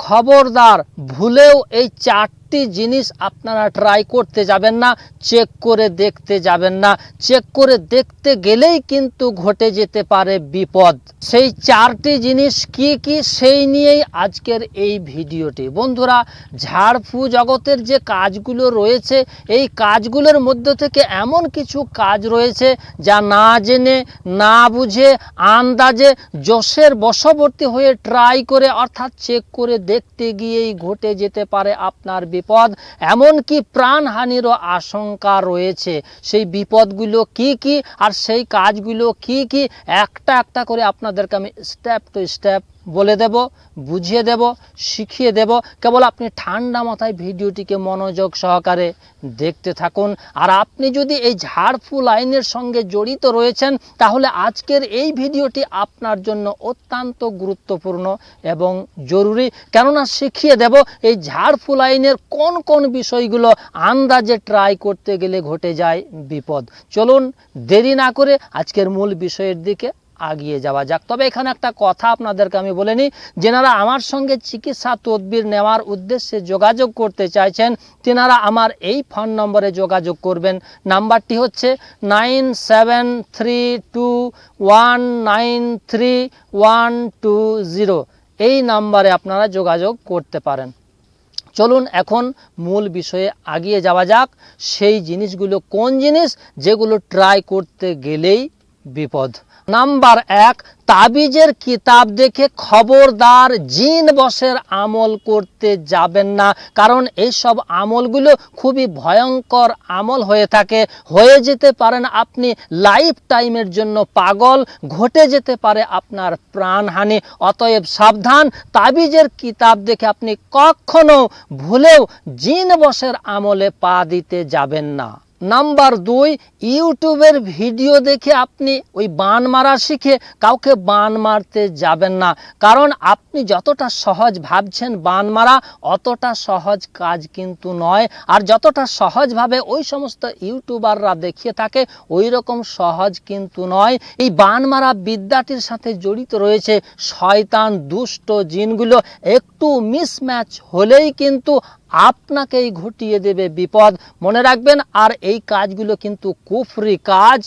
খবরদার ভুলেও এই চারটি জিনিস আপনারা ট্রাই করতে যাবেন না চেক করে দেখতে যাবেন না। চেক করে দেখতে গেলেই কিন্তু ঘটে যেতে পারে বিপদ। সেই চারটি জিনিস কি কি, সেই নিয়েই আজকের এই ভিডিওটি। বন্ধুরা, ঝাড়ফু জগতের যে কাজগুলো রয়েছে, এই কাজগুলোর মধ্যে থেকে এমন কিছু কাজ রয়েছে যা না জেনে, না বুঝে, আন্দাজে যশের বশবর্তী হয়ে ট্রাই করে অর্থাৎ চেক করে দেখতে গিয়েই ঘটে যেতে পারে আপনার বিপদ, এমনকি প্রাণহানিরও আশঙ্কা রয়েছে। সেই বিপদগুলো কি কি আর সেই কাজগুলো কি কি? একটা একটা করে আপনাদেরকে আমি স্টেপ টু স্টেপ বলে দেব, বুঝিয়ে দেব, শিখিয়ে দেব। কেবল আপনি ঠান্ডা মাথায় ভিডিওটিকে মনোযোগ সহকারে দেখতে থাকুন। আর আপনি যদি এই ঝাড়ফু লাইনের সঙ্গে জড়িত রয়েছেন, তাহলে আজকের এই ভিডিওটি আপনার জন্য অত্যন্ত গুরুত্বপূর্ণ এবং জরুরি। কেননা শিখিয়ে দেব, এই ঝাড়ফু লাইনের কোন কোন বিষয়গুলো আন্দাজে ট্রাই করতে গেলে ঘটে যায় বিপদ। চলুন দেরি না করে আজকের মূল বিষয়ের দিকে আগিয়ে যাওয়া যাক। তবে এখানে একটা কথা আপনাদেরকে আমি বলে নিই, যেনারা আমার সঙ্গে চিকিৎসা তদবির নেওয়ার উদ্দেশ্যে যোগাযোগ করতে চাইছেন, তেনারা আমার এই ফোন নম্বরে যোগাযোগ করবেন। নাম্বারটি হচ্ছে nine seven three two one nine three one two zero. এই নাম্বারে আপনারা যোগাযোগ করতে পারেন। চলুন এখন মূল বিষয়ে আগিয়ে যাওয়া যাক। সেই জিনিসগুলো কোন জিনিস যেগুলো ট্রাই করতে গেলেই বিপদ। নাম্বার এক, তাবিজের কিতাব দেখে খবরদার জিন বসের আমল করতে যাবেন না, কারণ এইসব আমলগুলো খুবই ভয়ঙ্কর আমল হয়ে থাকে। হয়ে যেতে পারেন আপনি লাইফ টাইমের জন্য পাগল, ঘটে যেতে পারে আপনার প্রাণহানি। অতএব সাবধান, তাবিজের কিতাব দেখে আপনি কখনো ভুলেও জিন বসের আমলে পা দিতে যাবেন না। নাম্বার দুই, ইউটিউবের ভিডিও দেখে আপনি ওই বান মারা শিখে কাউকে বান মারতে যাবেন না। কারণ আপনি যতটা সহজ ভাবছেন বান মারা, অতটা সহজ কাজ কিন্তু নয়। আর যতটা সহজভাবে ওই সমস্ত ইউটিউবাররা দেখিয়ে থাকে ওই রকম সহজ কিন্তু নয়। এই বান মারা বিদ্যাটির সাথে জড়িত রয়েছে শয়তান দুষ্ট জিনগুলো। একটু মিসম্যাচ হলেই কিন্তু আপনাকেই ঘটিয়ে দেবে বিপদ। মনে রাখবেন, আর এই কাজগুলো কিন্তু কুফরি কাজ।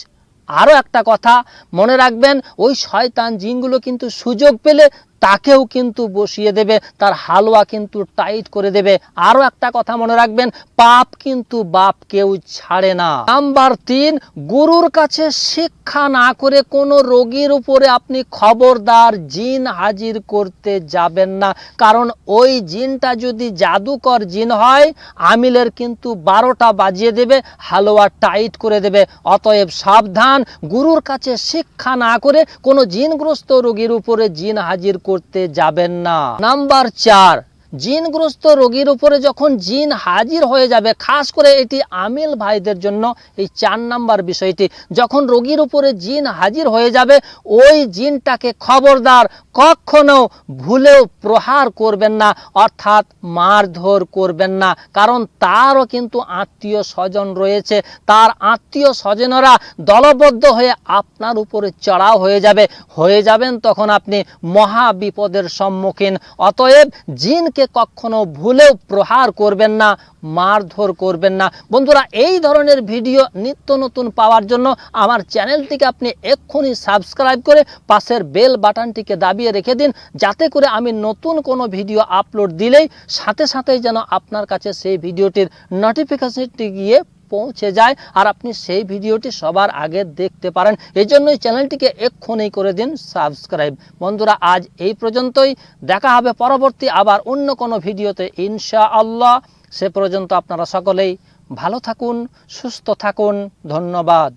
আরও একটা কথা, মনে রাখবেন, ওই শয়তান জিনগুলো কিন্তু সুযোগ পেলে তাকেও কিন্তু বসিয়ে দেবে, তার হালুয়া কিন্তু টাইট করে দেবে। আরও একটা কথা মনে রাখবেন, পাপ কিন্তু বাপ কেউ ছাড়ে না। নাম্বার তিন, গুরুর কাছে শিক্ষা না করে কোনো রোগীর উপরে আপনি খবরদার জিন হাজির করতে যাবেন না। কারণ ওই জিনটা যদি জাদুকর জিন হয়, আমিলের কিন্তু বারোটা বাজিয়ে দেবে, হালুয়া টাইট করে দেবে। অতএব সাবধান, গুরুর কাছে শিক্ষা না করে কোনো জিনগ্রস্ত রোগীর উপরে জিন হাজির করতে যাবেন না। নাম্বার চার জিনগ্রস্ত রোগীর উপরে যখন জিন হাজির হয়ে যাবে, খাস করে এটি আমিল ভাইদের জন্য এই চার নাম্বার বিষয়টি, যখন রোগীর উপরে জিন হাজির হয়ে যাবে, ওই জিনটাকে খবরদার কখনো ভুলেও প্রহার করবেন না, অর্থাৎ মারধর করবেন না, কারণ তারও কিন্তু আত্মীয় স্বজন রয়েছে, তার আত্মীয় স্বজনরা দলবদ্ধ হয়ে আপনার উপরে চড়াও হয়ে যাবে, হয়ে যাবেন তখন আপনি মহা বিপদের সম্মুখীন, অতএব জিনকে কখনো ভুলেও প্রহার করবেন না, মারধর করবেন না। বন্ধুরা, এই ধরনের ভিডিও নিত্য নতুন পাওয়ার জন্য আমার চ্যানেলটিকে আপনি এক্ষুনি সাবস্ক্রাইব করে পাশের বেল বাটনটিকে দাবিয়ে রেখে দিন, যাতে করে আমি নতুন কোনো ভিডিও আপলোড দিলেই সাথে সাথেই যেন আপনার কাছে সেই ভিডিওটির নোটিফিকেশনটি গিয়ে পৌঁছে যায় আর আপনি সেই ভিডিওটি সবার আগে দেখতে পারেন। এই জন্যই চ্যানেলটিকে এক্ষুনি করে দিন সাবস্ক্রাইব। বন্ধুরা, আজ এই পর্যন্তই। দেখা হবে পরবর্তী আবার অন্য কোনো ভিডিওতে ইনশা আল্লাহ সে পর্যন্ত আপনারা সকলেই ভালো থাকুন, সুস্থ থাকুন। ধন্যবাদ।